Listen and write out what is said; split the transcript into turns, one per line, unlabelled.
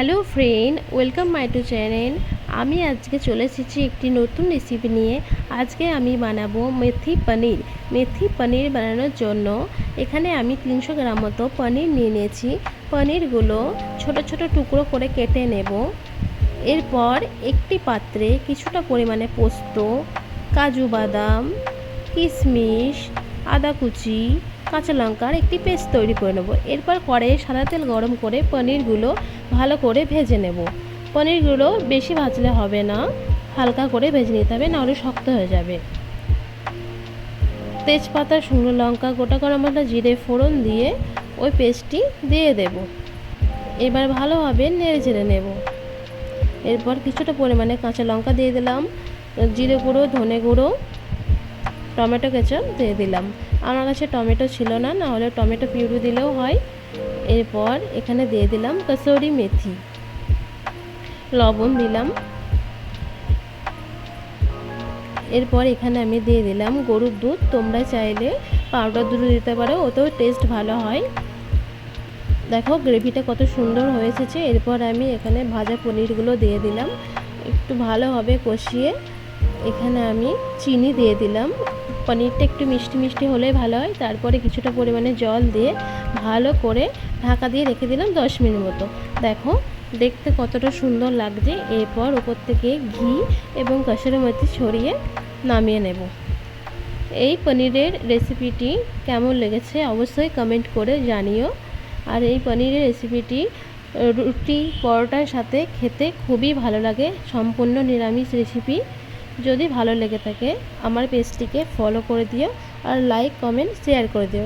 Hello friend, welcome my to channel. আমি আজকে চলে এসেছি একটি নতুন রেসিপি নিয়ে। আজকে আমি বানাবো মেথি পনির। মেথি পনির বানানোর জন্য এখানে আমি তিনশো গ্রাম মতো পনির নিয়ে নিয়েছি। পনিরগুলো ছোট ছোট টুকরো করে কেটে নেব। এরপর একটি পাত্রে কিছুটা পরিমাণে পোস্ত, কাজু বাদাম, কিশমিশ আদা কুচি, কাঁচা লঙ্কার একটি পেস্ট তৈরি করে নেব। এরপর কড়াইয়ে সাদা তেল গরম করে পনিরগুলো ভালো করে ভেজে নেব। পনিরগুলো বেশি ভাজলে হবে না, হালকা করে ভেজে নিতে হবে, নাহলে শক্ত হয়ে যাবে। তেজপাতা, শুকনো লঙ্কা, গোটা গরম মশলা, জিরে, ফোড়ন দিয়ে ওই পেস্টটি দিয়ে দেব। এবার ভালোভাবে নেড়ে চেড়ে নেব। এরপর কিছুটা পরিমাণে কাঁচা লঙ্কা দিয়ে দিলাম। জিরে গুঁড়ো, ধনে গুঁড়ো টমেটো কেচাপ দিয়ে দিলাম। আমার কাছে টমেটো ছিল না না হলে টমেটো পিউরি দিলেও হয়। এরপর এখানে দিয়ে দিলাম কসুরি মেথি। লবণ দিলাম। এরপর এখানে আমি দিয়ে দিলাম গরুর দুধ। তোমরা চাইলে পাউডার দুধ দিতে পারো, ওতেও টেস্ট ভালো হয়। দেখো গ্রেভিটা কত সুন্দর হয়েছে এরপর আমি এখানে ভাজা পনিরগুলো দিয়ে দিলাম। একটু ভালোভাবে কষিয়ে। এখানে আমি চিনি দিয়ে দিলাম। পনিরটা একটু মিষ্টি মিষ্টি হলেই ভালো হয়। তারপরে কিছুটা পরিমাণে জল দিয়ে ভালো করে ঢাকা দিয়ে রেখে দিলাম দশ মিনিট মতো। দেখো, দেখতে কতটা সুন্দর লাগছে। এরপর উপর থেকে ঘি এবং কষারের মধ্যে ছড়িয়ে নামিয়ে নেব। এই পনিরের রেসিপিটি কেমন লেগেছে অবশ্যই কমেন্ট করে জানিও। আর এই পনিরের রেসিপিটি, রুটি, পরোটার সাথে খেতে খুবই ভালো লাগে। সম্পূর্ণ নিরামিষ রেসিপি। যদি ভালো লেগে থাকে, আমার পেজটিকে ফলো করে দিও আর লাইক কমেন্ট শেয়ার করে দিও।